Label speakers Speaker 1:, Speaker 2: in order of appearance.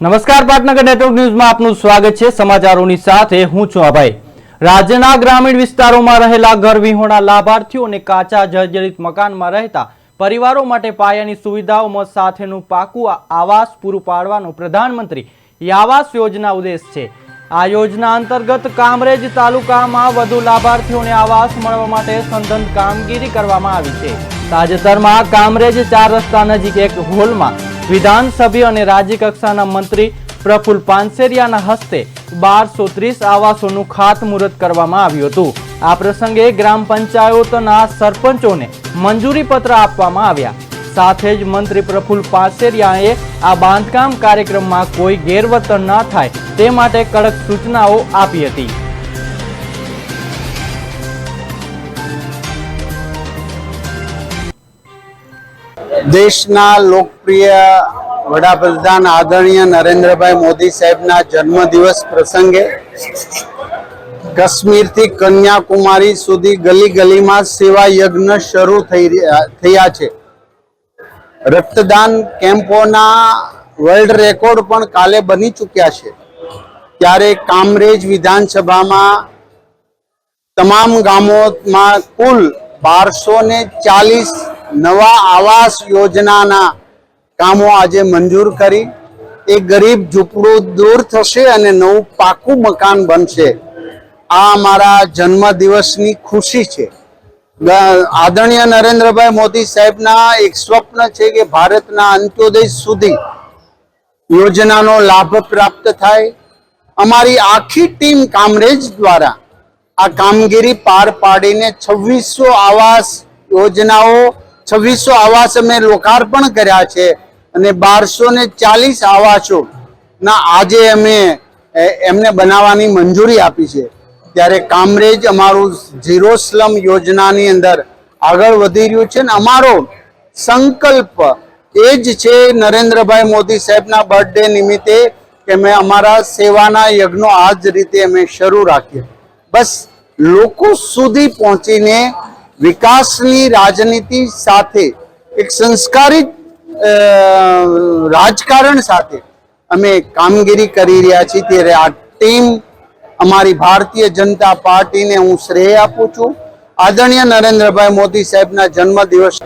Speaker 1: નમસ્કાર, પાટનગર નેટવર્ક ન્યૂઝમાં આપનું સ્વાગત છે. સમાચારોની સાથે હું છું અભય. રાજ્યના ગ્રામીણ વિસ્તારોમાં રહેલા ઘર વિહોણા લાભાર્થીઓ અને કાચા જર્જરિત મકાનમાં રહેતા પરિવારો માટે પાયાની સુવિધાઓ સાથેનું પાકું આવાસ પૂરું પાડવાનો પ્રધાનમંત્રી આવાસ યોજના ઉદ્દેશ છે. આ યોજના અંતર્ગત કામરેજ તાલુકામાં વધુ લાભાર્થીઓને આવાસ મળવા માટે સંદન કામગીરી કરવામાં આવી છે. તાજેતરમાં કામરેજ ચાર રસ્તા નજીક એક હોલમાં વિધાનસભ્ય અને રાજ્ય કક્ષાના મંત્રી પ્રફુલ પાનસેરિયાના હસ્તે બારસો ત્રીસ આવાસોનું ખાતમુહૂર્ત કરવામાં આવ્યું હતું. આ પ્રસંગે ગ્રામ પંચાયતોના સરપંચોને મંજૂરી પત્ર આપવામાં આવ્યા. સાથે જ મંત્રી પ્રફુલ પાનસેરિયાએ આ બાંધકામ કાર્યક્રમમાં કોઈ ગેરવર્તન ન થાય તે માટે કડક સૂચનાઓ આપી હતી.
Speaker 2: દેશના લોકપ્રિય વડાપ્રધાન આદરણીય નરેન્દ્રભાઈ મોદી સાહેબના જન્મદિવસ પ્રસંગે કાશ્મીરથી કન્યાકુમારી સુધી ગલી ગલીમાં સેવા યજ્ઞ શરૂ થયા છે. રક્તદાન કેમ્પોના વર્લ્ડ રેકોર્ડ પણ કાલે બની ચૂક્યા છે. ત્યારે કામરેજ વિધાનસભામાં તમામ ગામોમાં કુલ બારસો ને ચાલીસ નવા આવાસ યોજનાના કામો આજે મંજૂર કરી. એ ગરીબ ઝૂંપડું દૂર થશે અને નવું પાકું મકાન બનશે. આ અમારા જન્મદિવસની ખુશી છે. આદરણીય નરેન્દ્રભાઈ મોદી સાહેબના એક સ્વપ્ન છે કે ભારતના અંત્યોદય સુધી યોજનાનો લાભ પ્રાપ્ત થાય. અમારી આખી ટીમ કામરેજ દ્વારા આ કામગીરી પાર પાડીને છવ્વીસો આવાસ યોજનાઓ છવ્વીસો આવાસ અમે લોકાર્પણ કર્યા છે અને બારસો ને ચાલીસ આવાસો ના આજે અમે એમને બનાવવાની મંજૂરી આપી છે. ત્યારે કામરેજ અમારું ઝીરો સ્લમ યોજનાની અંદર આગળ વધી રહ્યું છે ને અમારો સંકલ્પ એ જ છે નરેન્દ્રભાઈ મોદી સાહેબના બર્થડે નિમિત્તે કે મેં અમારા સેવાના યજ્ઞો આ જ રીતે અમે શરૂ રાખીએ બસ લોકો સુધી પહોંચીને વિકાસની રાજનીતિ સાથે, એક સંસ્કારિત રાજકારણ સાથે અમે કામગીરી કરી રહ્યા છીએ. ત્યારે આ ટીમ અમારી ભારતીય જનતા પાર્ટીને હું શ્રેય આપું છું. આદરણીય નરેન્દ્રભાઈ મોદી સાહેબના જન્મદિવસ